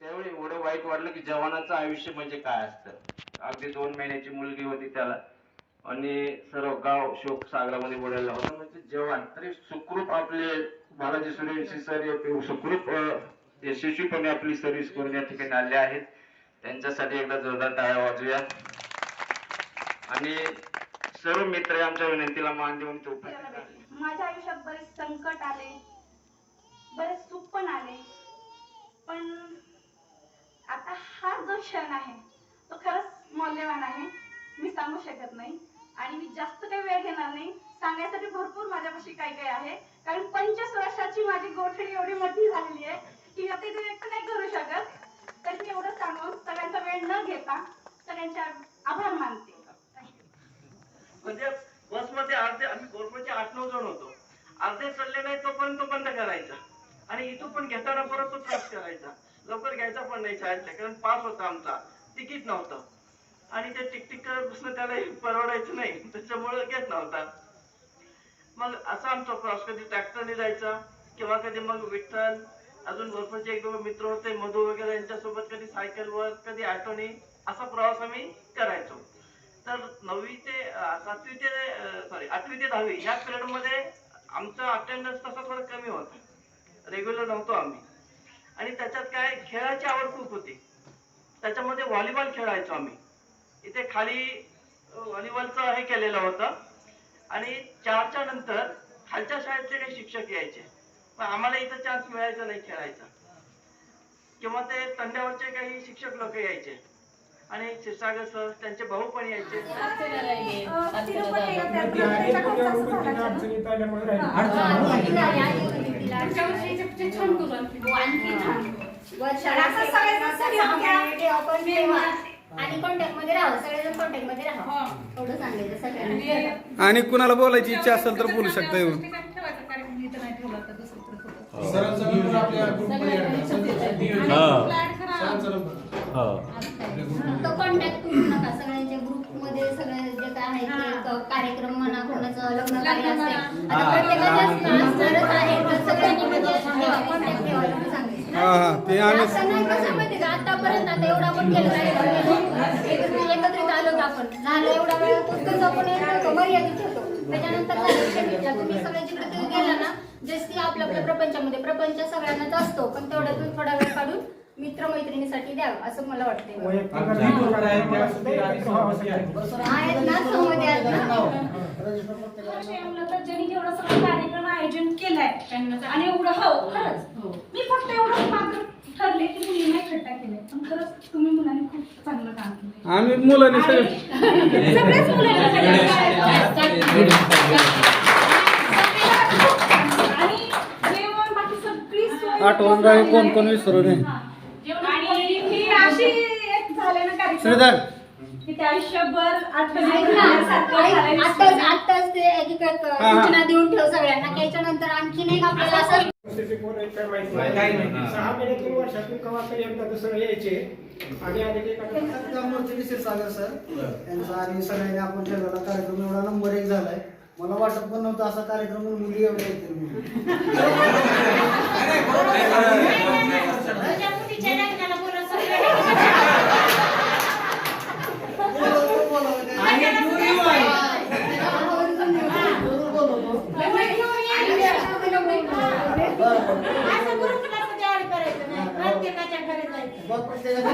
त्यावेळी एवढं वाईट वाटलं की जवानाचं आयुष्य म्हणजे काय असतं? अगदी दोन महिन्याची मुलगी होती त्याला. आणि सर्व गाव शोक सागरामध्ये बोलायला होता म्हणजे जवान तरी सुखरूप आपले बालाजी सुरेशी सर सुखरूप यशस्वीपणे आपली सर्व्हिस करून या ठिकाणी आले आहेत. त्यांच्यासाठी एकदा जोरदार टाळ्या वाजूया. आणि सर्व मित्र आमच्या विनंतीला मान देऊन तो माझ्या आयुष्यात बरेच संकट आले. बरेच सुख पण आले. पण आता हा जो क्षण आहे तो खरंच मौल्यवान आहे. मी सांगू शकत नाही. आणि मी जास्त काही वेळ घेणार नाही. सांगण्यासाठी भरपूर माझ्यापाशी काही काही आहे. कारण पंचवीस वर्षाची माझी गोठडी एवढी मोठी झालेली आहे की आता इथे व्यक्त नाही करू शकत. तर मी एवढं सांगून सगळ्यांचा वेळ न घेता सगळ्यांचे आभार मानते. म्हणजे बसमध्ये अर्धे आम्ही गोरपचे आठ नऊ जण होतो. अर्धे चढले नाही तोपर्यंत तो बंद करायचा. आणि इथून पण घेताना परत तो त्रास करायचा. लवकर घ्यायचा पण नाही शाळेतल्या कारण पास होता आमचा. तिकीट नव्हतं. आणि ते टिकटिक करत बसणं त्याला परवडायचं नाही. त्याच्यामुळे घेत नव्हता. मग असा आमचा प्रवास. कधी ट्रॅक्टरने जायचा किंवा कधी मग विठ्ठल अजून भरपूरचे एक दोन मित्र होते मधु वगैरे यांच्यासोबत कधी सायकलवर कधी ऑटोने असा प्रवास आम्ही करायचो. तर नववी ते सातवी ते सॉरी आठवी ते दहावी ह्या पिरियडमध्ये आमचा अटेंडन्स तसा थोडा कमी होता. रेग्युलर नव्हतो आम्ही. आणि त्याच्यात काय खेळाची आवड खूप होती. त्याच्यामध्ये व्हॉलीबॉल खेळायचो आम्ही. इथे खाली व्हॉलीबॉलचं हे केलेलं होतं. आणि चारच्या नंतर खालच्या शाळेतले काही शिक्षक यायचे. पण आम्हाला इथं चान्स मिळायचा नाही खेळायचा. किंवा ते तंड्यावरचे काही शिक्षक लोक यायचे. आणि क्षीरसागर सर त्यांचे भाऊ पण यायचे. आणि कॉन्टॅक्टमध्ये राहा सगळेजण कॉन्टॅक्टमध्ये राहा एवढं सांगायचं सगळ्यांना आणि कुणाला बोलायची इच्छा असेल तर बोलू शकता येऊन सरांचा नंबर आपल्या ग्रुपमध्ये ऍड करा. सरांचा नियोजन. सरांचा नंबर. तो कॉन्टॅक्ट करू नका सगळ्यांच्या ग्रुपमध्ये सगळे जे काय आहे ते क- कार्यक्रम म्हणा कोणाचं लग्न कार्य आता प्रत्येकाचं असणारच आहे तर सगळ्यांनी म्हणजे ठेवा कॉन्टॅक्ट ठेवा एवढं सांगायचं हा हा ते आम्ही असं नाही कसं माहिती का? आतापर्यंत आता एवढा आपण केलं नाही एकत्र एकत्रित आलो का आपण? झालं एवढा वेळ पुस्तक आपण येत होतो मर्यादित होतो. त्याच्यानंतर झालं विषय मिटला. तुम्ही सगळ्या जिकडे तिकडे गेला ना जसं की आपल्या आपल्या प्रपंचामध्ये प्रपंच सगळ्यांनाच असतो पण तेवढ्यातून थोडा वेळ काढून मित्र मैत्रिणीसाठी द्यावं असं मला वाटतंय. आहेत ना सहमती आहेत. ना ज्यांनी एवढं सगळं कार्यक्रम आयोजन केलाय आणि एवढं हो खरंच. मी फक्त एवढं मात्र ठरले की मुलींना खड्डा केलाय. पण खरंच तुम्ही मुलांनी खूप चांगलं काम केलंय. आम्ही मुलांनी सगळे आणि सगळ्याच मुलांना आणि जेवण बाकी सगळी सोय आठवण राहील कोण कोण विसरू नये. आणि ही अशी एक झाले ना श्रीधर. कार्यक्रम की ते आयुष्यभर आठवणी झालंय. ते. सूचना देऊन ठेव सगळ्यांना त्याच्यानंतर आणखीन एक आपल्याला असं महिन्यातून वर्षातून कवा तरी एकदा दुसरं यायचे आणि आधी ते सागर सर यांचा आणि सगळ्यांनी आपण ठेवलेला कार्यक्रम एवढा नंबर एक झालाय मला वाटत पण नव्हतं असा कार्यक्रम म्हणून मुली एवढ्या येतील म्हणून. मग प्रत्येकाच्या बरोबर आहे ग्रुपला फोटो टाका प्रत्येकाला घरी जाऊन प्रत्येकाला- हा, हा, हा. हा. आजचा कार्यक्रम खूप छान वाटला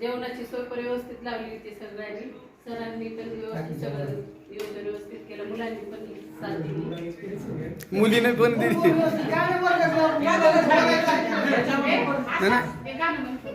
जेवणाची सोय व्यवस्थित लावली होती सगळ्यांनी. सरांनी पण व्यवस्थित सगळं नियोजन व्यवस्थित केलं. मुलांनी पण साथ. दिली. मुलीने पण नाही ना? ते गाणं म्हणतो.